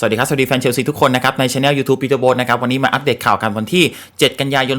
สวัสดีครับ สวัสดีแฟนเชลซีทุกคนนะครับในช anel YouTube ปีเตอร์โบนะครับวันนี้มาอัปเดตข่าวกันวันที่ 7 กันยายน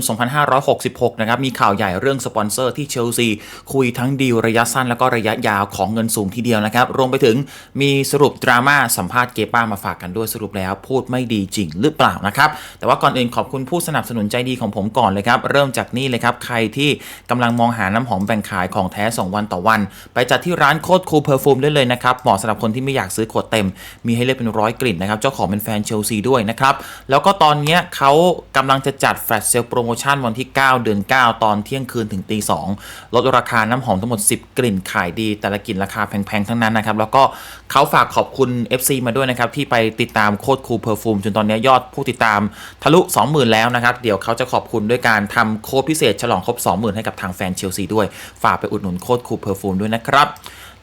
2566 นะครับมีข่าวใหญ่เรื่องสปอนเซอร์ที่เชลซีคุยทั้งดีลระยะสั้นแล้วก็ระยะยาวของเงินสูงทีเดียวนะครับรวมไปถึงมีสรุปดราม่าสัมภาษณ์เกป้ามาฝากกันด้วยสรุปแล้วพูดไม่ดีจริงหรือเปล่านะครับแต่ว่าก่อนอื่นขอบคุณผู้สนับสนุนใจดีของผมก่อนเลยครับเริ่มจากนี่เลยครับใครที่กำลังมองหาน้ำหอมแบ่งขายของแท้ 2 วันต่อวัน ไปจัดที่ร้านโคตรคูลเพอร์ฟูมได้เลยนะครับเหมาะสำหรับคนที่ไม่อยากซื้อขวดเต็ม มีให้เลือกเป็นร้อยกลิ่นนะครับ เจ้าของเป็นแฟนเชลซีด้วยนะครับ แล้วก็ตอนนี้เขากำลังจะจัดแฟลชเซลโปรโมชั่นวันที่ 9 เดือน 9 ตอนเที่ยงคืนถึงตี2ลดราคาน้ำหอมทั้งหมด 10 กลิ่นขายดี แต่ละกลิ่นราคาแพงๆ ทั้งนั้นนะครับ แล้วก็เขาฝากขอบคุณ FC มาด้วยนะครับ ที่ไปติดตามโคดคูลเพอร์ฟูมจนตอนนี้ยอดผู้ติดตามทะลุ 20,000 แล้วนะครับ เดี๋ยวเขาจะขอบคุณด้วยการทำโค้ดพิเศษ ฉลองครบ 20,000 ให้กับทางแฟนเชลซีด้วย ฝากไปอุดหนุนโคดคูลเพอร์ฟูมด้วยนะครับ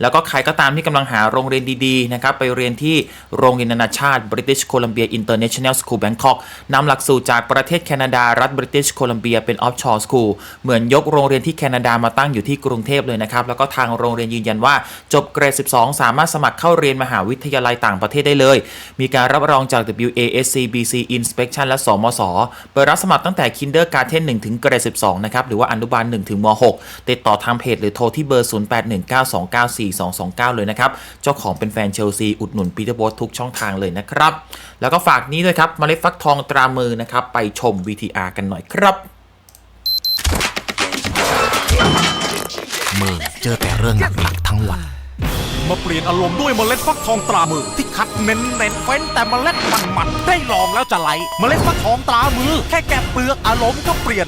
แล้วก็ใครก็ตามที่กำลังหาโรงเรียนดีๆนะครับไปเรียนที่โรงเรียนนานาชาติ British Columbia International School Bangkok นำหลักสูตรจากประเทศแคนาดารัฐ British Columbia เป็น offshore school เหมือนยกโรงเรียนที่แคนาดามาตั้งอยู่ที่กรุงเทพเลยนะครับ แล้วก็ทางโรงเรียนยืนยันว่า จบเกรด 12 สามารถสมัครเข้าเรียนมหาวิทยาลัยต่างประเทศได้เลย มีการรับรองจาก WASC BC Inspection และสมศเปิดรับสมัครตั้งแต่ Kindergarten 1ถึงเกรด 12 นะครับหรือว่าอนุบาล1ถึงม 6 ติดต่อทางเพจหรือโทรที่เบอร์0819294229 เลยนะครับ เจ้าของเป็นแฟนเชลซีอุดหนุนปีเตอร์โบสทุกช่องทางเลยนะครับ แล้วก็ฝากนี้ด้วยครับเมล็ดฟักทองตรามือนะครับ ไปชม VTR กันหน่อยครับมือเจอแต่เรื่องหนักๆทั้งวัน มาเปลี่ยนอารมณ์ด้วยเมล็ดฟักทองตรามือที่คัดเน้นเน้นๆเฟ้นแต่เมล็ดมันมันๆได้ลองแล้วจะไหล เมล็ดฟักทองตรามือ แค่แกะเปลือกอารมณ์ก็เปลี่ยน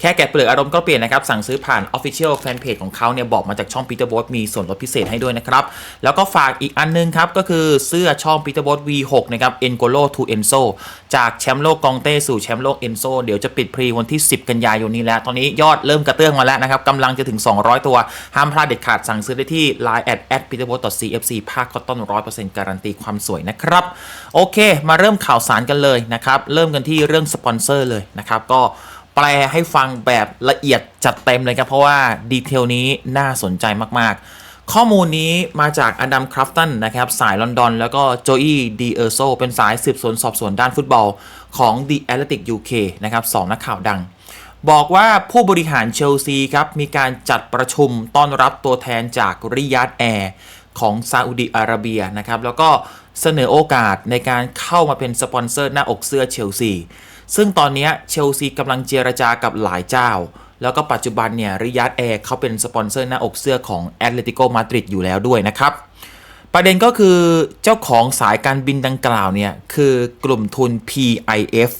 แค่แกะเปลือกอารมณ์ก็เปลี่ยนนะครับ สั่งซื้อผ่าน Official Fanpage ของเขาเนี่ยบอกมาจากช่อง Peter b o t มีส่วนลดพิเศษให้ด้วยนะครับ แล้วก็ฝากอีกอันนึงครับ ก็คือเสื้อช่อง Peter b o t V6 นะครับ Engolo to Enzo จากแชมป์โลกกองเต้สู่แชมป์โลก Enzo เดี๋ยวจะปิดพรีวันที่ 10 กันยายนนี้แล้ว ตอนนี้ยอดเริ่มกระเตื้องมาแล้วนะครับกำลังจะถึง 200 ตัว ห้ามพลาดเด็ดขาดสั่งซื้อได้ที่ line at at peterbot cfc ภาคคอตตอน100%การันตีความสวยนะครับโอเค มาเริ่มข่าวสารกันเลยนะครับเริ่มกันที่เรื่องสปอนเซอร์เลยนะครับก็ แปลให้ฟังแบบละเอียดจัดเต็มเลยครับ เพราะว่าดีเทลนี้น่าสนใจมากๆ ข้อมูลนี้มาจากอดัมคราฟตันนะครับ สายลอนดอน แล้วก็โจอี้ดีเออร์โซเป็นสายสืบสวนสอบสวนด้านฟุตบอลของ The Athletic UK นะครับสองนักข่าวดัง บอกว่าผู้บริหารเชลซีครับ มีการจัดประชุมต้อนรับตัวแทนจากริยาดแอร์ของซาอุดิอาระเบียนะครับแล้วก็เสนอโอกาสในการเข้ามาเป็นสปอนเซอร์หน้าอกเสื้อเชลซี ซึ่งตอนนี้เชลซีกำลังเจรจากับหลายเจ้า แล้วก็ปัจจุบันเนี่ยริยาดแอร์เขาเป็นสปอนเซอร์หน้าอกเสื้อของแอตเลติโกมาดริดอยู่แล้วด้วยนะครับ ประเด็นก็คือเจ้าของสายการบินดังกล่าวเนี่ยคือกลุ่มทุน PIF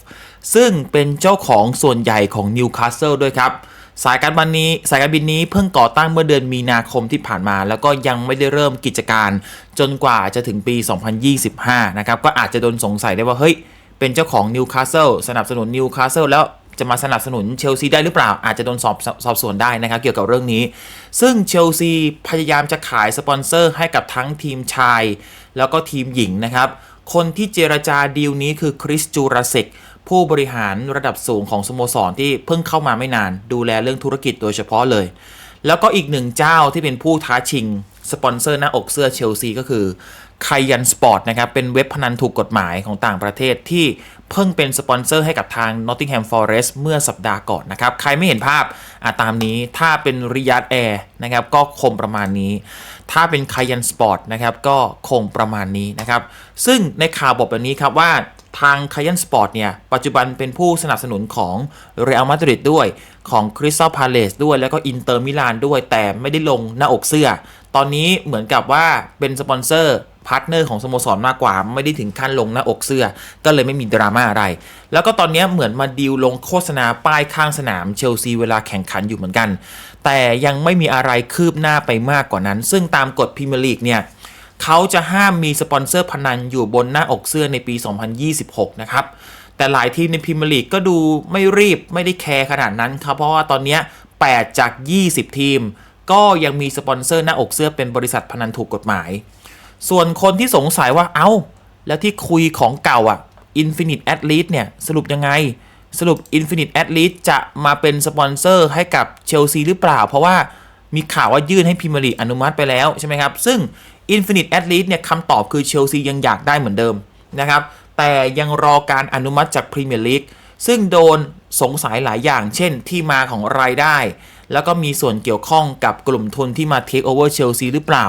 ซึ่งเป็นเจ้าของส่วนใหญ่ของนิวคาสเซิลด้วยครับสายการบินนี้สายการบินนี้เพิ่งก่อตั้งเมื่อเดือนมีนาคมที่ผ่านมา แล้วก็ยังไม่ได้เริ่มกิจการจนกว่าจะถึงปี 2025 นะครับ ก็อาจจะโดนสงสัยได้ว่า เฮ้ย เป็นเจ้าของนิวคาสเซิลสนับสนุนนิวคาสเซิลแล้วจะมาสนับสนุนเชลซีได้หรือเปล่า อาจจะโดนสอบสอบสวนได้นะครับ เกี่ยวกับเรื่องนี้ ซึ่งเชลซีพยายามจะขายสปอนเซอร์ให้กับทั้งทีมชาย แล้วก็ทีมหญิงนะครับ คนที่เจรจาดีลนี้คือคริสจูราเซกผู้บริหารระดับสูงของสโมสรที่เพิ่งเข้ามาไม่นาน ดูแลเรื่องธุรกิจโดยเฉพาะเลย แล้วก็อีกหนึ่งเจ้าที่เป็นผู้ท้าชิง สปอนเซอร์หน้าอกเสื้อเชลซีก็คือไคยันสปอร์ตนะครับเป็นเว็บพนันถูกกฎหมายของต่างประเทศที่เพิ่งเป็นสปอนเซอร์ให้กับทาง Nottingham Forest เมื่อสัปดาห์ก่อนนะครับ ใครไม่เห็นภาพอะตามนี้ถ้าเป็นริยาดแอร์นะครับก็คงประมาณนี้ ถ้าเป็นไคยันสปอร์ตนะครับก็คงประมาณนี้นะครับ ซึ่งในข่าวบอกแบบนี้ครับว่าทางคายันสปอร์ตเนี่ย ปัจจุบันเป็นผู้สนับสนุนของเรอัลมาดริดด้วยของคริสตัลพาเลสด้วยแล้วก็อินเตอร์มิลานด้วย แต่ไม่ได้ลงหน้าอกเสื้อตอนนี้เหมือนกับว่าเป็นสปอนเซอร์พาร์ทเนอร์ของสโมสรมากกว่า ไม่ได้ถึงขั้นลงหน้าอกเสื้อ ก็เลยไม่มีดราม่าอะไร แล้วก็ตอนนี้เหมือนมาดีลลงโฆษณาป้ายข้างสนามเชลซีเวลาแข่งขันอยู่เหมือนกัน แต่ยังไม่มีอะไรคืบหน้าไปมากกว่านั้น ซึ่งตามกฎพรีเมียร์ลีกเนี่ยเขาจะห้ามมีสปอนเซอร์พนันอยู่บนหน้าอกเสื้อในปี 2026 นะครับแต่หลายทีมในพรีเมียร์ลีกก็ดูไม่รีบไม่ได้แคร์ขนาดนั้นครับเพราะว่าตอนนี้8จาก 20 ทีม ก็ยังมีสปอนเซอร์หน้าอกเสื้อเป็นบริษัทพนันถูกกฎหมาย ส่วนคนที่สงสัยว่าเอ้า แล้วที่คุยของเก่าอะ Infinite Athlete เนี่ย สรุปยังไง สรุป Infinite Athlete จะมาเป็นสปอนเซอร์ให้กับเชลซีหรือเปล่า เพราะว่ามีข่าวว่ายื่นให้พรีเมียร์ลีกอนุมัติไปแล้วใช่ไหมครับ ซึ่ง Infinite a t l e t เนี่ยคำตอบคือเชลซียังอยากได้เหมือนเดิมนะครับ แต่ยังรอการอนุมัติจากพรีเมียร์ลีกซึ่งโดนสงสัยหลายอย่าง เช่นที่มาของรายได้ แล้วก็มีส่วนเกี่ยวข้องกับกลุ่มทุนที่มาเทคโอเวอร์เชลซีหรือเปล่า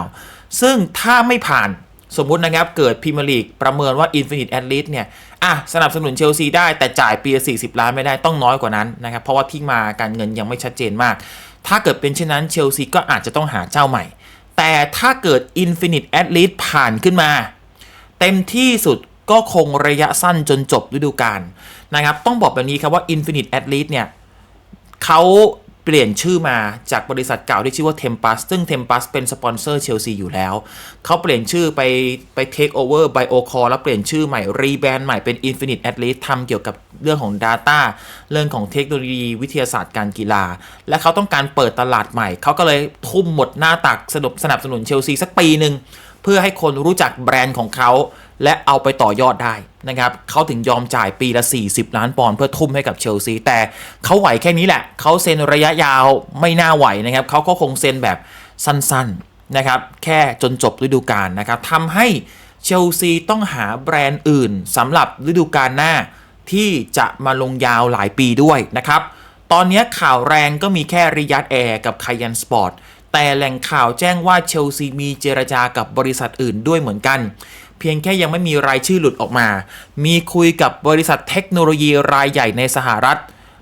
ซึ่งถ้าไม่ผ่านสมมุตินะครับ เกิดพรีเมียร์ลีกประเมินว่า Infinite a t l e t เนี่ย อะ สนับสนุนเชลซีได้แต่จ่ายปีละ40 ล้านไม่ได้ต้องน้อยกว่านั้นนะครับ เพราะว่าที่มาการเงินยังไม่ชัดเจนมาก ถ้าเกิดเป็นเช่นนั้นเชลซีก็อาจจะต้องหาเจ้าใหม่ แต่ถ้าเกิด Infinite a t l e t ผ่านขึ้นมา เต็มที่สุดก็คงระยะสั้นจนจบฤดูกาลนะครับ ต้องบอกแบบนี้ครับว่า Infinite a t l e t เนี่ยเขา ปลี่ยนชื่อมาจากบริษัทเก่าที่ชื่อว่า Tempus ซึ่ง Tempus เป็นสปอนเซอร์เชลซีอยู่แล้ว เขาเปลี่ยนชื่อไปไป Take Over Biocore แล้วเปลี่ยนชื่อใหม่ รีแบรนด์ใหม่เป็น Infinite a t l e t ทำเกี่ยวกับเรื่องของ Data เรื่องของเทคโนโลยีวิทยาศาสตร์การกีฬา และเขาต้องการเปิดตลาดใหม่ เขาก็เลยทุ่มหมดหน้าตักสนับสนุนเชลซีสักปีหนึ่งเพื่อให้คนรู้จักแบรนด์ของเขา และเอาไปต่อยอดได้นะครับเขาถึงยอมจ่ายปีละ 40 ล้านปอนด์เพื่อทุ่มให้กับเชลซี แต่เขาไหวแค่นี้แหละ เขาเซ็นระยะยาวไม่น่าไหวนะครับเขาก็คงเซ็นแบบสั้นๆนะครับแค่จนจบฤดูกาลนะครับทำให้เชลซีต้องหาแบรนด์อื่นสำหรับฤดูกาลหน้าที่จะมาลงยาวหลายปีด้วยนะครับตอนนี้ข่าวแรงก็มีแค่ริยัตแอร์กับคายันสปอร์ตแต่แหล่งข่าวแจ้งว่าเชลซีมีเจรจากับบริษัทอื่นด้วยเหมือนกัน เพียงแค่ยังไม่มีรายชื่อหลุดออกมา มีคุยกับบริษัทเทคโนโลยีรายใหญ่ในสหรัฐ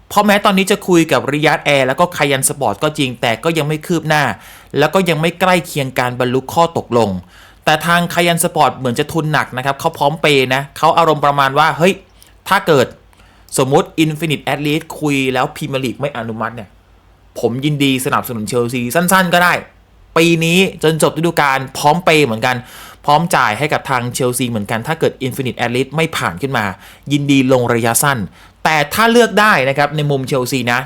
เพราะแม้ตอนนี้จะคุยกับริยัตแอร์แล้วก็คายันสปอร์ตก็จริง แต่ก็ยังไม่คืบหน้า แล้วก็ยังไม่ใกล้เคียงการบรรลุข้อตกลง แต่ทางคายันสปอร์ตเหมือนจะทุนหนักนะครับเขาพร้อมเปย์นะเขาอารมณ์ประมาณว่าเฮ้ยถ้าเกิดสมมติ Infinite a t l e t คุยแล้วพรีเมียร์ลีกไม่อนุมัติเนี่ยผมยินดีสนับสนุนเชลซีสั้นๆ ก็ได้ ปีนี้จนจบฤดูกาลพร้อมเปย์เหมือนกัน พร้อมจ่ายให้กับทางเชลซีเหมือนกันถ้าเกิด Infinite a t l e t ไม่ผ่านขึ้นมา ยินดีลงระยะสั้น แต่ถ้าเลือกได้นะครับในมุมเชลซีนะ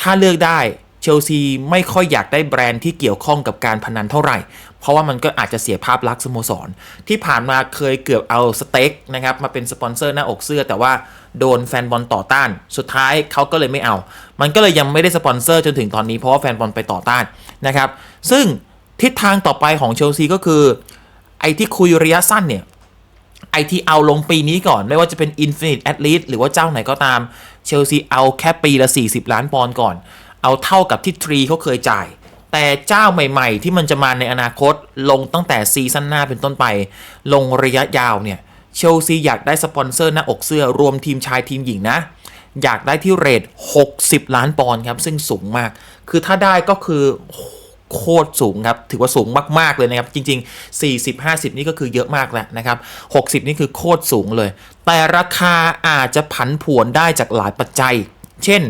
ถ้าเลือกได้เชลซีไม่ค่อยอยากได้แบรนด์ที่เกี่ยวข้องกับการพนันเท่าไหร่ เพราะว่ามันก็อาจจะเสียภาพลักษณ์สโมสร ที่ผ่านมาเคยเกือบเอาสเต็กนะครับมาเป็นสปอนเซอร์หน้าอกเสื้อ แต่ว่าโดนแฟนบอลต่อต้าน สุดท้ายเขาก็เลยไม่เอา มันก็เลยยังไม่ได้สปอนเซอร์จนถึงตอนนี้เพราะว่าแฟนบอลไปต่อต้านนะครับ ซึ่งทิศทางต่อไปของเชลซีก็คือ ไอ้ที่คุยระยะสั้นเนี่ย ไอ้ที่เอาลงปีนี้ก่อน ไม่ว่าจะเป็น Infinite a t l e t หรือว่าเจ้าไหนก็ตามเชลซีเอาแค่ปีละ 40 ล้านปอนด์ก่อน เอาเท่ากับที่ทรีเขาเคยจ่าย แต่เจ้าใหม่ ๆ ที่มันจะมาในอนาคตลงตั้งแต่ซีซั่นหน้าเป็นต้นไป ลงระยะยาวเนี่ยเชลซีอยากได้สปอนเซอร์หน้าอกเสื้อรวมทีมชายทีมหญิงนะอยากได้ที่เรท60 ล้านปอนด์ครับ ซึ่งสูงมาก คือถ้าได้ก็คือโโคตรสูงครับ ถือว่าสูงมาก ๆ เลยนะครับ จริง ๆ 40 50 นี่ก็คือเยอะมากแล้วนะครับ 60 นี่คือโคตรสูงเลย แต่ราคาอาจจะผันผวนได้จากหลายปัจจัย เช่น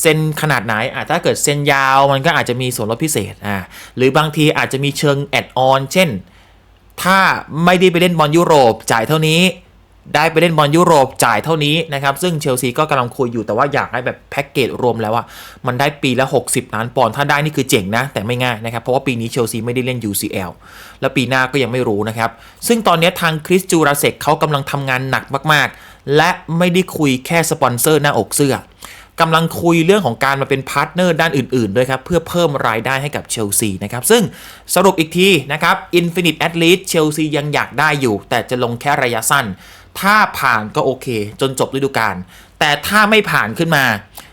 เซ็นขนาดไหนอะถ้าเกิดเซ็นยาวมันก็อาจจะมีส่วนลดพิเศษอ่าหรือบางทีอาจจะมีเชิงแอดออน เช่น ถ้าไม่ได้ไปเล่นบอลยุโรปจ่ายเท่านี้ ได้ไปเล่นบอลยุโรปจ่ายเท่านี้นะครับซึ่งเชลซีก็กำลังคุยอยู่แต่ว่าอยากให้แบบแพ็กเกจรวมแล้วว่ามันได้ปีละ 60 ล้านปอนด์ถ้าได้นี่คือเจ๋งนะ แต่ไม่ง่ายนะครับ เพราะว่าปีนี้เชลซีไม่ได้เล่น UCL แล้วปีหน้าก็ยังไม่รู้นะครับ ซึ่งตอนนี้ทางคริสจูราเซกเขากำลังทำงานหนักมากๆ และไม่ได้คุยแค่สปอนเซอร์หน้าอกเสื้อกำลังคุยเรื่องของการมาเป็นพาร์ทเนอร์ด้านอื่นๆ ด้วยครับ เพื่อเพิ่มรายได้ให้กับเชลซีนะครับ ซึ่งสรุปอีกทีนะครับ Infinite a t l e t เชลซียังอยากได้อยู่ แต่จะลงแค่ระยะสั้น ถ้าผ่านก็โอเค จนจบฤดูกาลแต่ถ้าไม่ผ่านขึ้นมา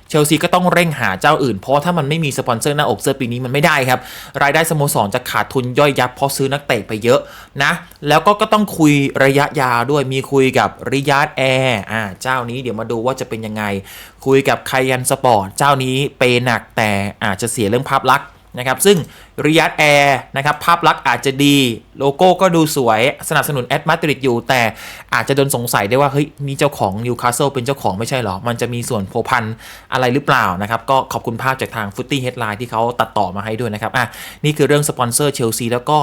เชลซีก็ต้องเร่งหาเจ้าอื่น เพราะถ้ามันไม่มีสปอนเซอร์หน้าอกเสื้อปีนี้มันไม่ได้ครับ รายได้สโมสรจะขาดทุนย่อยยับเพราะซื้อนักเตะไปเยอะนะ แล้วก็ก็ต้องคุยระยะยาวด้วยมีคุยกับริยาดแอร์อ่าเจ้านี้เดี๋ยวมาดูว่าจะเป็นยังไง คุยกับไคยันสปอร์ตเจ้านี้เปหนักแต่อาจจะเสียเรื่องภาพลักษณ์ นะครับซึ่งริยัตแอร์นะครับภาพลักษณ์อาจจะดีโลโก้ก็ดูสวยสนับสนุนแอดมาดริดอยู่ แต่อาจจะโดนสงสัยได้ว่า เฮ้ย นี่เจ้าของนิวคาสเซิลเป็นเจ้าของไม่ใช่เหรอ มันจะมีส่วนโพพันอะไรหรือเปล่านะครับ ก็ขอบคุณภาพจากทางฟุตตี้เฮดไลน์ที่เขาตัดต่อมาให้ด้วยนะครับอะนี่คือเรื่องสปอนเซอร์เชลซีแล้วก็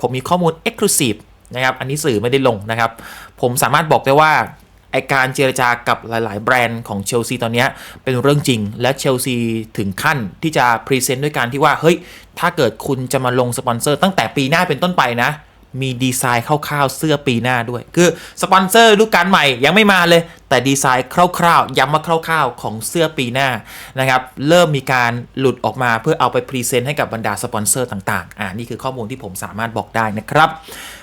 ผมมีข้อมูล Exclusive นะครับอันนี้สื่อไม่ได้ลงนะครับ ผมสามารถบอกได้ว่า ไอการเจรจากับหลาย ๆ แบรนด์ของเชลซีตอนนี้เป็นเรื่องจริง และเชลซีถึงขั้นที่จะพรีเซนต์ด้วยการที่ว่า เฮ้ย ถ้าเกิดคุณจะมาลงสปอนเซอร์ตั้งแต่ปีหน้าเป็นต้นไปนะ มีดีไซน์คร่าวๆเสื้อปีหน้าด้วย คือสปอนเซอร์ลูกการใหม่ยังไม่มาเลย แต่ดีไซน์คร่าวๆย้ำว่าคร่าวๆ ของเสื้อปีหน้านะครับเริ่มมีการหลุดออกมาเพื่อเอาไปพรีเซนต์ให้กับบรรดาสปอนเซอร์ต่างๆอ่านี่คือข้อมูลที่ผมสามารถบอกได้นะครับ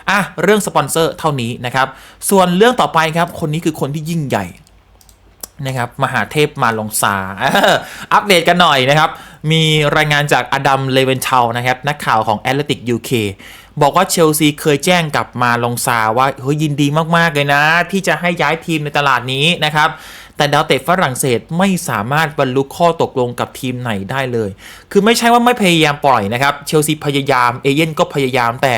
อะเรื่องสปอนเซอร์เท่านี้นะครับ ส่วนเรื่องต่อไปครับ คนนี้คือคนที่ยิ่งใหญ่นะครับมหาเทพมาลงซาอัปเดตกันหน่อยนะครับ มีรายงานจากอดัมเลเวนเทลนะครับ นักข่าวของ a t l e t i c UK บอกว่าเชลซีเคยแจ้งกับมาลงซาว่าเฮ้ยยินดีมาก ๆ เลยนะ ที่จะให้ย้ายทีมในตลาดนี้นะครับ แต่ดาวเตะฝรั่งเศสไม่สามารถบรรลุข้อตกลงกับทีมไหนได้เลย คือไม่ใช่ว่าไม่พยายามปล่อยนะครับ เชลซีพยายาม เอเย่นก็พยายามแต่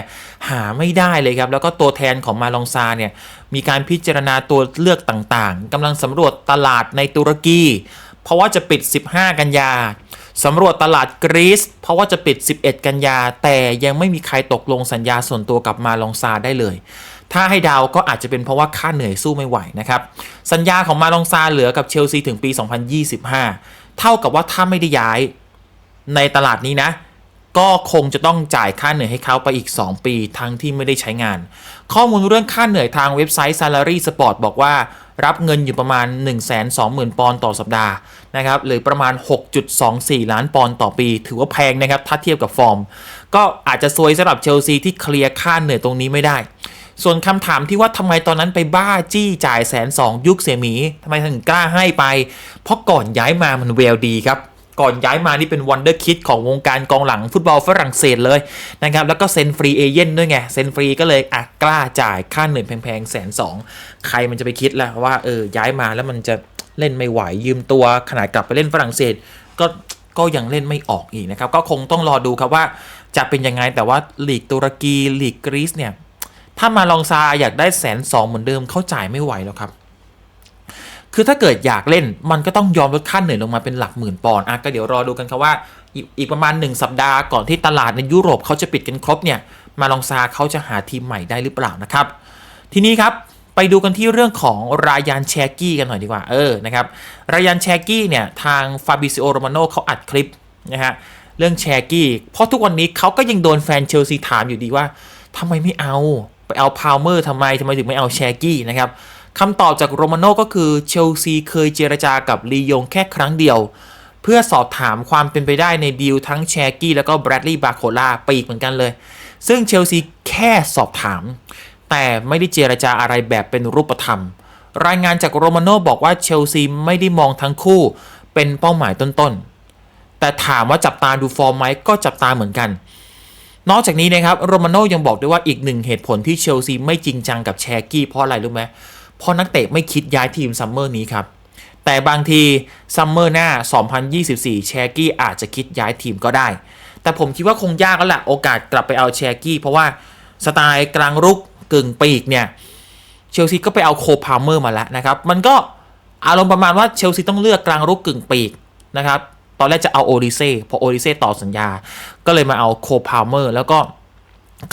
หาไม่ได้เลยครับ แล้วก็ตัวแทนของมาลองซาเนี่ย มีการพิจารณาตัวเลือกต่างๆกำลังสำรวจตลาดในตุรกี เพราะว่าจะปิด 15 กันยาสำรวจตลาดกรีซเพราะว่าจะปิด 11 กันยา แต่ยังไม่มีใครตกลงสัญญาส่วนตัวกับมาลองซาได้เลย ถ้าให้เดาวก็อาจจะเป็นเพราะว่าค่าเหนื่อยสู้ไม่ไหวนะครับ สัญญาของมาลองซาเหลือกับเชลซีถึงปี 2025 เท่ากับว่าถ้าไม่ได้ย้ายในตลาดนี้นะ ก็คงจะต้องจ่ายค่าเหนื่อยให้เขาไปอีก 2 ปีทั้งที่ไม่ได้ใช้งาน ข้อมูลเรื่องค่าเหนื่อยทางเว็บไซต์ Salary Sport บอกว่ารับเงินอยู่ประมาณ 120,000 ปอนด์ต่อสัปดาห์นะครับหรือประมาณ 6.24 ล้านปอนด์ต่อปี ถือว่าแพงนะครับ ถ้าเทียบกับฟอร์ม ก็อาจจะซวยสำหรับเชลซีที่เคลียร์ค่าเหนื่อยตรงนี้ไม่ได้ ส่วนคำถามที่ว่าทำไมตอนนั้นไปบ้าจี้จ่ายแสนสองยุคเสียหมีทำไมถึงกล้าให้ไป เพราะก่อนย้ายมามันเวลดีครับก่อนย้ายมานี่เป็นวันเดอร์คิดของวงการกองหลังฟุตบอลฝรั่งเศสเลยนะครับแล้วก็เซ็นฟรีเอเย่นด้วยไง เซ็นฟรีก็เลยอะกล้าจ่ายค่าเหนื่อยแพงๆแสนสองใครมันจะไปคิดล่ะว่าเออย้ายมาแล้วมันจะเล่นไม่ไหวยืมตัวขนาดกลับไปเล่นฝรั่งเศส ก็ก็ยังเล่นไม่ออกอีกนะครับ ก็คงต้องรอดูครับว่าจะเป็นยังไงแต่ว่าลีกตุรกีลีกกรีซเนี่ย ถ้ามาลองซาอยากได้แสนสองเหมือนเดิมเขาจ่ายไม่ไหวแล้วครับ คือถ้าเกิดอยากเล่นมันก็ต้องยอมลดค่าเหนื่อยลงมาเป็นหลักหมื่นปอนด์อะก็เดี๋ยวรอดูกันครับว่า อีกอีกประมาณ 1 สัปดาห์ก่อนที่ตลาดในยุโรปเขาจะปิดกันครบเนี่ย มาลองซาเขาจะหาทีมใหม่ได้หรือเปล่านะครับ ทีนี้ครับไปดูกันที่เรื่องของรายานแชกี้กันหน่อยดีกว่า เออ นะครับ รายานแชกี้เนี่ย ทางฟาบิซิโอโรมาโนเขาอัดคลิปนะฮะ เรื่องแชกกี้ เพราะทุกวันนี้เขาก็ยังโดนแฟนเชลซีถามอยู่ดีว่าทำไมไม่เอา ไปเอาพาวเมอร์ทำไมทำไมถึงไม่เอาแชกี้นะครับคำตอบจากโรมาโนก็คือเชลซีเคยเจรจากับลียงแค่ครั้งเดียว เพื่อสอบถามความเป็นไปได้ในดีลทั้งแชกี้แล้วก็แบรดลีย์บาโคล่าไปอีกเหมือนกันเลย ซึ่งเชลซีแค่สอบถาม แต่ไม่ได้เจรจาอะไรแบบเป็นรูปธรรม รายงานจากโรมาโนบอกว่าเชลซีไม่ได้มองทั้งคู่เป็นเป้าหมายต้นๆแต่ถามว่าจับตาดูฟอร์มไหมก็จับตาเหมือนกัน นอกจากนี้นะครับโรมาโนยังบอกด้วยว่าอีกหนึ่งเหตุผลที่เชลซีไม่จริงจังกับแชร์กี้เพราะอะไรรู้ไหมเพราะนักเตะไม่คิดย้ายทีมซัมเมอร์นี้ครับ แต่บางทีซัมเมอร์หน้า 2024 แชร์กี้อาจจะคิดย้ายทีมก็ได้ แต่ผมคิดว่าคงยากแล้วแหละโอกาสกลับไปเอาแชร์กี้เพราะว่าสไตล์กลางรุกกึ่งปีกเนี่ยเชลซีก็ไปเอาโคพาเมอร์มาแล้วนะครับ มันก็อารมณ์ประมาณว่าเชลซีต้องเลือกกลางรุกกึ่งปีกนะครับ อนแรกจะเอาโอดิเซ่พอโอดิเซ่ต่อสัญญา ก็เลยมาเอาโคพาเมอร์แล้วก็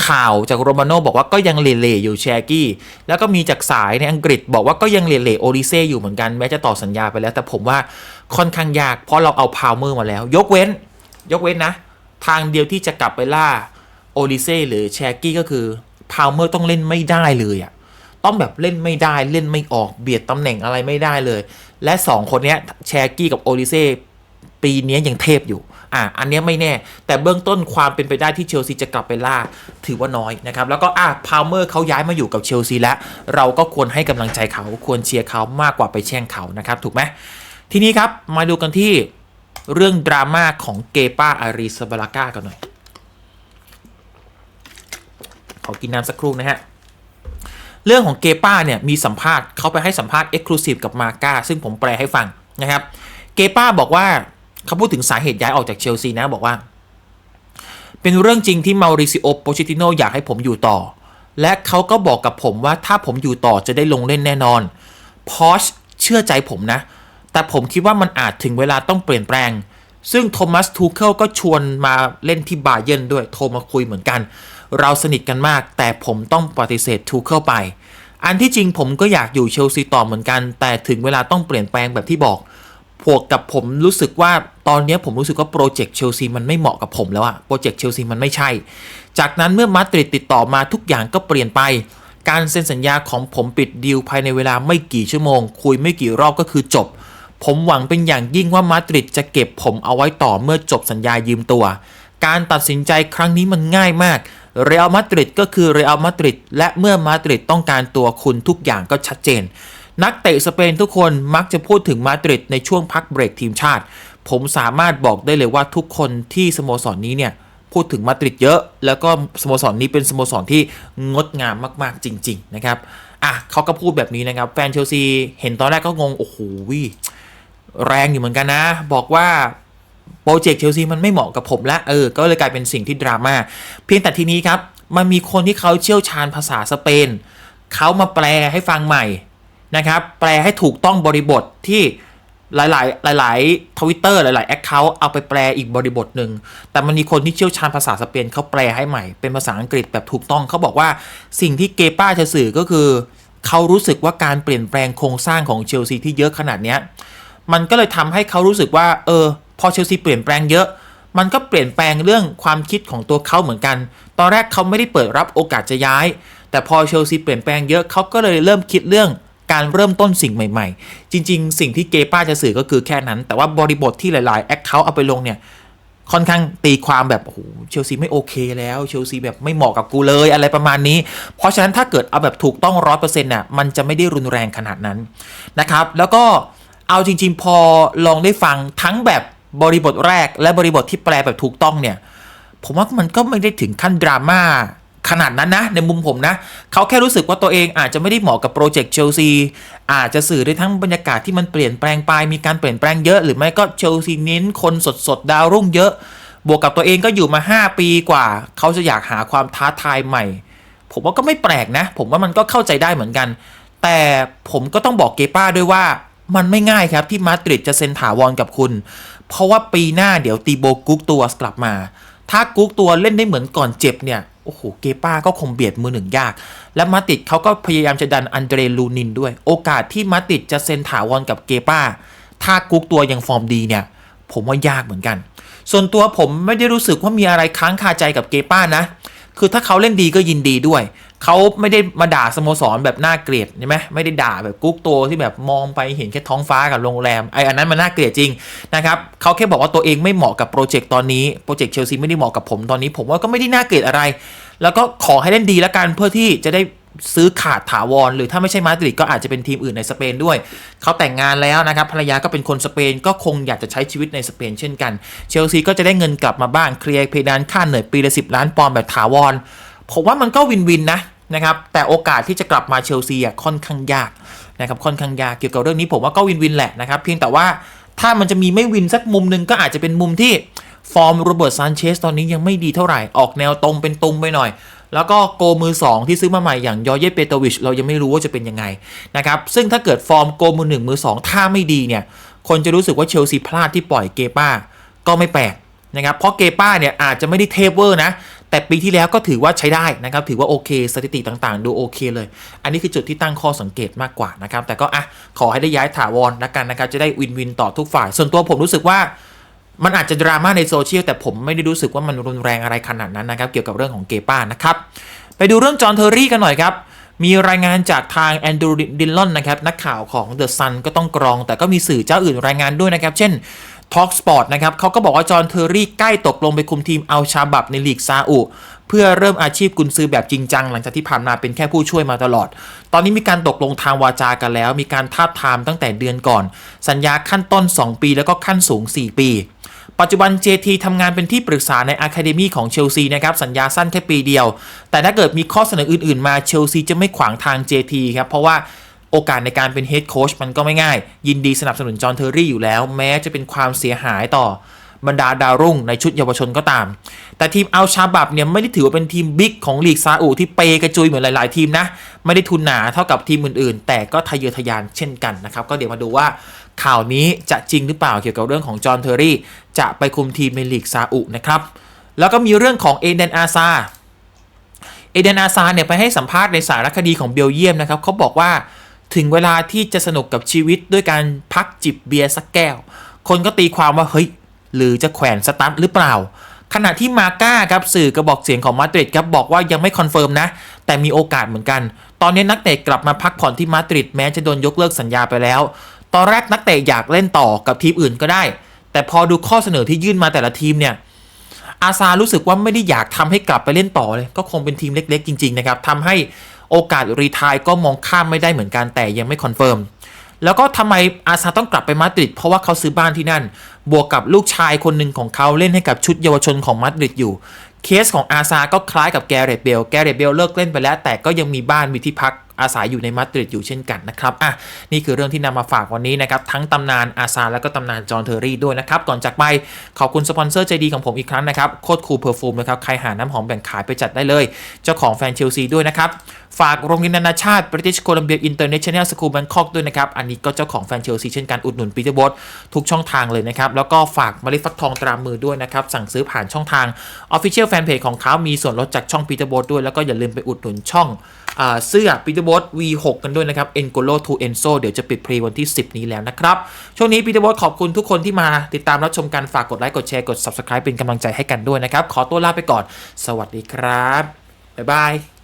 ข่าวจากโรมาโนบอกว่าก็ยังเล่ๆอยู่แชร์กี้ แล้วก็มีจากสายในอังกฤษบอกว่าก็ยังเล่ๆโอดิเซ่อยู่เหมือนกันแม้จะต่อสัญญาไปแล้ว แต่ผมว่าค่อนข้างยาก เพราะเราเอาพาวเมอร์มาแล้ว ยกเว้น ยกเว้นนะ ทางเดียวที่จะกลับไปล่าโอดิเซ่หรือแชร์กี้ก็คือพาวเมอร์ต้องเล่นไม่ได้เลยอะต้องแบบเล่นไม่ได้เล่นไม่ออกเบียดตำแหน่งอะไรไม่ได้เลย และ 2 คนนี้แชร์กี้กับโอดิเซ่ ปีนี้ยังเทพอยู่ อะอันนี้ไม่แน่ แต่เบื้องต้นความเป็นไปได้ที่เชลซีจะกลับไปล่า ถือว่าน้อยนะครับ แล้วก็อะพาวเมอร์เขาย้ายมาอยู่กับเชลซีแล้ว เราก็ควรให้กำลังใจเขา ควรเชียร์เขามากกว่าไปแช่งเขานะครับ ถูกไหม ทีนี้ครับ มาดูกันที่เรื่องดราม่าของเกปาอารีซาบาลาก้ากันหน่อย ขอกินน้ำสักครู่นะฮะเรื่องของเกป้าเนี่ยมีสัมภาษณ์เขาไปให้สัมภาษณ์เอ็กซ์คลูซีฟกับมาก้าซึ่งผมแปลให้ฟังนะครับ เกป้าบอกว่า เขาพูดถึงสาเหตุย้ายออกจากเชลซีนะบอกว่า เป็นเรื่องจริงที่มาริซิโอโปชิติโนอยากให้ผมอยู่ต่อ และเขาก็บอกกับผมว่าถ้าผมอยู่ต่อจะได้ลงเล่นแน่นอนพอชเชื่อใจผมนะ แต่ผมคิดว่ามันอาจถึงเวลาต้องเปลี่ยนแปลง ซึ่งโทมัสทูเคิลก็ชวนมาเล่นที่บาเยร์นด้วยโทรมาคุยเหมือนกัน เราสนิทกันมาก แต่ผมต้องปฏิเสธทูเคิลไป อันที่จริงผมก็อยากอยู่เชลซีต่อเหมือนกัน แต่ถึงเวลาต้องเปลี่ยนแปลงแบบที่บอก พวกกับผมรู้สึกว่าตอนนี้ผมรู้สึกว่าโปรเจกต์เชลซีมันไม่เหมาะกับผมแล้วอะโปรเจกต์เชลซีมันไม่ใช่ จากนั้นเมื่อมาดริดติดต่อมาทุกอย่างก็เปลี่ยนไปการเซ็นสัญญาของผมปิดดีลภายในเวลาไม่กี่ชั่วโมง คุยไม่กี่รอบก็คือจบ ผมหวังเป็นอย่างยิ่งว่ามาดริดจะเก็บผมเอาไว้ต่อเมื่อจบสัญญายืมตัว การตัดสินใจครั้งนี้มันง่ายมาก เรอัลมาดริดก็คือเรอัลมาดริดและเมื่อมาดริดต้องการตัวคุณทุกอย่างก็ชัดเจน นักเตะสเปนทุกคนมักจะพูดถึงมาดริดในช่วงพักเบรกทีมชาติ ผมสามารถบอกได้เลยว่าทุกคนที่สโมสรนนี้เนี่ยพูดถึงมาดริดเยอะ แล้วก็สโมสรนนี้เป็นสโมสรที่งดงามมาก ๆ จริง ๆ นะครับอะเขาก็พูดแบบนี้นะครับ แฟนเชลซีเห็นตอนแรกก็งง โอ้โหวิแรงอยู่เหมือนกันนะ บอกว่าโปรเจกต์เชลซีมันไม่เหมาะกับผมละเออ ก็เลยกลายเป็นสิ่งที่ดราม่าเพียงแต่ทีนี้ครับ มันมีคนที่เขาเชี่ยวชาญภาษาสเปน เขามาแปลให้ฟังใหม่ นะครับ แปลให้ถูกต้องบริบทที่หลาย ๆ หลาย ๆ ทวิตเตอร์หลาย ๆ แอคเคาท์เอาไปแปลอีกบริบทหนึ่ง แต่มันมีคนที่เชี่ยวชาญภาษาสเปนเขาแปลให้ใหม่ เป็นภาษาอังกฤษแบบถูกต้องเขาบอกว่าสิ่งที่เกป้าจะสื่อก็คือ เขารู้สึกว่าการเปลี่ยนแปลงโครงสร้างของเชลซีที่เยอะขนาดเนี้ย มันก็เลยทำให้เขารู้สึกว่า เออ พอเชลซีเปลี่ยนแปลงเยอะ มันก็เปลี่ยนแปลงเรื่องความคิดของตัวเขาเหมือนกัน ตอนแรกเขาไม่ได้เปิดรับโอกาสจะย้าย แต่พอเชลซีเปลี่ยนแปลงเยอะเขาก็เลยเริ่มคิดเรื่อง การเริ่มต้นสิ่งใหม่ ๆ จริง ๆ สิ่งที่เกป้าจะสื่อก็คือแค่นั้น แต่ว่าบริบทที่หลายๆแอคเคาท์เอาไปลงเนี่ยค่อนข้างตีความแบบโอ้โหเชลซีไม่โอเคแล้วเชลซีแบบไม่เหมาะกับกูเลยอะไรประมาณนี้ เพราะฉะนั้นถ้าเกิดเอาแบบถูกต้องร้อยเปอร์เซ็นต์น่ะมันจะไม่ได้รุนแรงขนาดนั้นนะครับ แล้วก็เอาจริง ๆ พอลองได้ฟังทั้งแบบบริบทแรกและบริบทที่แปลแบบถูกต้องเนี่ย ผมว่ามันก็ไม่ได้ถึงขั้นดราม่า ขนาดนั้นนะ ในมุมผมนะ เขาแค่รู้สึกว่าตัวเองอาจจะไม่ได้เหมาะกับโปรเจกต์เชลซีอาจจะสื่อได้ทั้งบรรยากาศที่มันเปลี่ยนแปลงไปมีการเปลี่ยนแปลงเยอะ หรือไม่ก็เชลซีเน้นคนสดๆดดาวรุ่งเยอะ บวกกับตัวเองก็อยู่มา 5 ปีกว่า เขาจะอยากหาความท้าทายใหม่ ผมว่าก็ไม่แปลกนะ ผมว่ามันก็เข้าใจได้เหมือนกัน แต่ผมก็ต้องบอกเกป้าด้วยว่ามันไม่ง่ายครับที่มาดริดจะเซ็นถาวรกับคุณ เพราะว่าปีหน้าเดี๋ยวตีโบกุ๊กตัวกลับมา ถ้ากุ๊กตัวเล่นได้เหมือนก่อนเจ็บเนี่ย อ้โห เกป้าก็คงเบียดมือหนึ่งยาก และมาติดเขาก็พยายามจะดันอันเดรลูนินด้วย โอกาสที่มาติดจะเซ็นถาวรกับเกป้า ถ้ากุ๊กตัวยังฟอร์มดีเนี่ย ผมว่ายากเหมือนกัน ส่วนตัวผมไม่ได้รู้สึกว่ามีอะไรค้างคาใจกับเกป้านะ คือถ้าเขาเล่นดีก็ยินดีด้วย เขาไม่ได้มาด่าสโมสรแบบน่าเกลียดใช่ไหมไม่ได้ด่าแบบกุ๊กตัวที่แบบมองไปเห็นแค่ท้องฟ้ากับโรงแรมไออันนั้นมันน่าเกลียดจริงนะครับเขาแค่บอกว่าตัวเองไม่เหมาะกับโปรเจกต์ตอนนี้โปรเจกต์เชลซีไม่ได้เหมาะกับผมตอนนี้ ผมว่าก็ไม่ได้น่าเกลียดอะไร แล้วก็ขอให้เล่นดีแล้วกันเพื่อที่จะได้ซื้อขาดถาวร หรือถ้าไม่ใช่มาดริดก็อาจจะเป็นทีมอื่นในสเปนด้วย เขาแต่งงานแล้วนะครับ ภรรยาก็เป็นคนสเปนก็คงอยากจะใช้ชีวิตในสเปนเช่นกัน เชลซีก็จะได้เงินกลับมาบ้างเคลียร์เพดานค่าเหนื่อยปีละ 10 ล้านปอนด์แบบถาวรผมว่ามันก็วินวินนะ นะครับแต่โอกาสที่จะกลับมาเชลซีค่อนข้างยากนะครับค่อนข้างยากเกี่ยวกับเรื่องนี้ผมว่าก็วินวินแหละนะครับเพียงแต่ว่าถ้ามันจะมีไม่วินสักมุมหนึ่งก็อาจจะเป็นมุมที่ฟอร์มโรเบิร์ตซานเชสตอนนี้ยังไม่ดีเท่าไหร่ออกแนวตรงเป็นตุงไปหน่อย แล้วก็โกมือ 2 ที่ซื้อมาใหม่อย่างยอเยเปโตวิชเรายังไม่รู้ว่าจะเป็นยังไงนะครับซึ่งถ้าเกิดฟอร์มโกมือ 1 มือ 2 ถ้าไม่ดีเนี่ยคนจะรู้สึกว่าเชลซีพลาดที่ปล่อยเกป้าก็ไม่แปลกนะครับเพราะเกป้าเนี่ยอาจจะไม่ได้เทเวอร์นะ แต่ปีที่แล้วก็ถือว่าใช้ได้นะครับ ถือว่าโอเคสถิติต่างๆ ดูโอเคเลย อันนี้คือจุดที่ตั้งข้อสังเกตมากกว่านะครับ แต่ก็อะขอให้ได้ย้ายถาวรละกันนะครับ จะได้วินวินต่อทุกฝ่าย ส่วนตัวผมรู้สึกว่ามันอาจจะดราม่าในโซเชียลแต่ผมไม่ได้รู้สึกว่ามันรุนแรงอะไรขนาดนั้นนะครับ เกี่ยวกับเรื่องของเกป้านะครับ ไปดูเรื่องจอห์นเทอร์รี่กันหน่อยครับ มีรายงานจากทางแอนดรูดินลอนนะครับ นักข่าวของ The Sun ก็ต้องกรอง แต่ก็มีสื่อเจ้าอื่นรายงานด้วยนะครับ เช่น Talk Sport นะครับเขาก็บอกว่าจอห์นเทอร์รี่ใกล้ตกลงไปคุมทีมอัลชาบับในลีกซาอุเพื่อเริ่มอาชีพกุนซือแบบจริงจัง หลังจากที่ผ่านมาเป็นแค่ผู้ช่วยมาตลอด ตอนนี้มีการตกลงทางวาจากันแล้ว มีการทาบทามตั้งแต่เดือนก่อน สัญญาขั้นต้น 2 ปี แล้วก็ขั้นสูง 4 ปี ปัจจุบัน JT ทำงานเป็นที่ปรึกษาในอะคาเดมีของเชลซีนะครับ สัญญาสั้นแค่ปีเดียว แต่ถ้าเกิดมีข้อเสนออื่น ๆ มาเชลซีจะไม่ขวางทาง JT ครับเพราะว่า โอกาสในการเป็นเฮดโค้ชมันก็ไม่ง่าย ยินดีสนับสนุนจอห์นเทอร์รี่อยู่แล้ว แม้จะเป็นความเสียหายต่อบรรดาดาวรุ่งในชุดเยาวชนก็ตาม แต่ทีมอัลชาบับเนี่ยไม่ได้ถือว่าเป็นทีมบิ๊กของลีกซาอุที่เปกระจุยเหมือนหลาย ๆ ทีมนะ ไม่ได้ทุนหนาเท่ากับทีมอื่น ๆ แต่ก็ทะเยอทะยานเช่นกันนะครับ ก็เดี๋ยวมาดูว่าข่าวนี้จะจริงหรือเปล่าเกี่ยวกับเรื่องของจอห์นเทอร์รี่จะไปคุมทีมในลีกซาอุนะครับ แล้วก็มีเรื่องของเอเดนอาซา เอเดนอาซาเนี่ยไปให้สัมภาษณ์ในสารคดีของเบลเยียมนะครับเขาบอกว่า ถึงเวลาที่จะสนุกกับชีวิตด้วยการพักจิบเบียร์สักแก้ว คนก็ตีความว่าเฮ้ยหรือจะแขวนสตาร์ทหรือเปล่า ขณะที่มาก้าครับสื่อกระบอกเสียงของมาดริดครับบอกว่ายังไม่คอนเฟิร์มนะ แต่มีโอกาสเหมือนกัน ตอนนี้นักเตะกลับมาพักผ่อนที่มาดริดแม้จะโดนยกเลิกสัญญาไปแล้ว ตอนแรกนักเตะอยากเล่นต่อกับทีมอื่นก็ได้ แต่พอดูข้อเสนอที่ยื่นมาแต่ละทีมเนี่ยอาซารู้สึกว่าไม่ได้อยากทำให้กลับไปเล่นต่อเลย ก็คงเป็นทีมเล็ก ๆ จริง ๆ นะครับทำให้ โอกาสรีทายก็มองข้ามไม่ได้เหมือนกันแต่ยังไม่คอนเฟิร์มแล้วก็ทำไมอาซาต้องกลับไปมาดริดเพราะว่าเขาซื้อบ้านที่นั่น บวกกับลูกชายคนหนึ่งของเขาเล่นให้กับชุดเยาวชนของมาดริดอยู่ เคสของอาซาก็คล้ายกับแกเรตเบล แกเรตเบลเลิกเล่นไปแล้ว แต่ก็ยังมีบ้านมีที่พัก อาศัยอยู่ในมาดริดอยู่เช่นกันนะครับอะนี่คือเรื่องที่นำมาฝากวันนี้นะครับทั้งตำนานอาซาแล้วก็ตำนานจอห์นเทอร์รี่ด้วยนะครับก่อนจากไปขอบคุณสปอนเซอร์ใจดีของผมอีกครั้งนะครับโคตรคูลเพอร์ฟูมนะครับใครหาน้ำหอมแบ่งขายไปจัดได้เลย เจ้าของแฟนเชลซีด้วยนะครับฝากโรงเรียนนานาชาติ British Columbia International School Bangkok ด้วยนะครับ อันนี้ก็เจ้าของแฟนเชลซีเช่นกัน อุดหนุนปีเตอร์บอสทุกช่องทางเลยนะครับ แล้วก็ฝากมล็ดฟักทองตรามือด้วยนะครับ สั่งซื้อผ่านช่องทาง Official Fanpage ของเขามีส่วนลดจากช่องปีเตอร์บอสด้วย แล้วก็อย่าลืมไปอุดหนุนช่องอเสื้อปีเตอร์บอส V6 กันด้วยนะครับ Engolo to Enzo เดี๋ยวจะปิดพรีวันที่ 10 นี้แล้วนะครับ ช่วงนี้ปีเตอร์บอสขอบคุณทุกคนที่มาติดตามรับชมกันฝากกดไลค์กดแชร์กด Subscribe เป็นกำลังใจให้กันด้วยนะครับ ขอตัวลาไปก่อน สวัสดีครับบ๊ายบาย